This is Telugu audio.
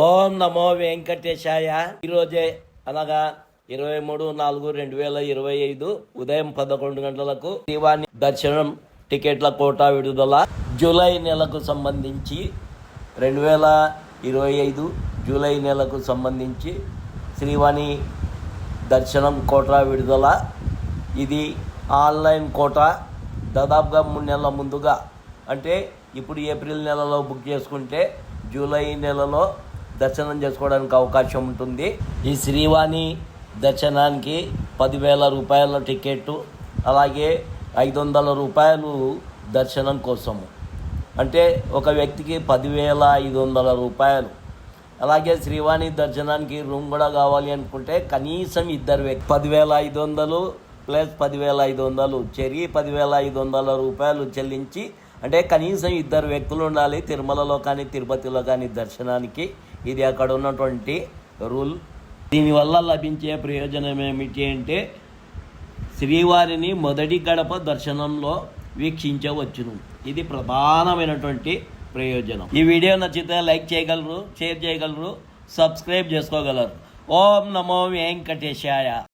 ఓం నమో వెంకటేశాయ. ఈరోజే అనగా ఇరవై మూడు నాలుగు రెండు వేల ఇరవై ఐదు ఉదయం పదకొండు గంటలకు శ్రీవాణి దర్శనం టికెట్ల కోటా విడుదల. జూలై నెలకు సంబంధించి రెండు వేల ఇరవై ఐదు జూలై నెలకు సంబంధించి శ్రీవాణి దర్శనం కోటా విడుదల. ఇది ఆన్లైన్ కోటా. దాదాపుగా మూడు నెలల ముందుగా. అంటే ఇప్పుడు ఏప్రిల్ నెలలో బుక్ చేసుకుంటే జూలై నెలలో దర్శనం చేసుకోవడానికి అవకాశం ఉంటుంది. ఈ శ్రీవాణి దర్శనానికి పదివేల రూపాయల టికెట్ అలాగే ఐదు వందల రూపాయలు దర్శనం కోసము. అంటే ఒక వ్యక్తికి పదివేల ఐదు వందల రూపాయలు. అలాగే శ్రీవాణి దర్శనానికి రూమ్ కూడా కావాలి అనుకుంటే కనీసం ఇద్దరు వ్యక్తి పదివేల ఐదు వందలు ప్లస్ పదివేల ఐదు వందలు చెరి పదివేల ఐదు వందల రూపాయలు చెల్లించి అంటే కనీసం ఇద్దరు వ్యక్తులు ఉండాలి తిరుమలలో కానీ తిరుపతిలో కానీ దర్శనానికి. ఇది అక్కడ ఉన్నటువంటి రూల్. దీనివల్ల లభించే ప్రయోజనం ఏమిటి అంటే శ్రీవారిని మొదటి గడప దర్శనంలో వీక్షించవచ్చును. ఇది ప్రధానమైనటువంటి ప్రయోజనం. ఈ వీడియో నచ్చితే లైక్ చేయగలరు షేర్ చేయగలరు సబ్స్క్రైబ్ చేసుకోగలరు. ఓం నమో వెంకటేశాయ.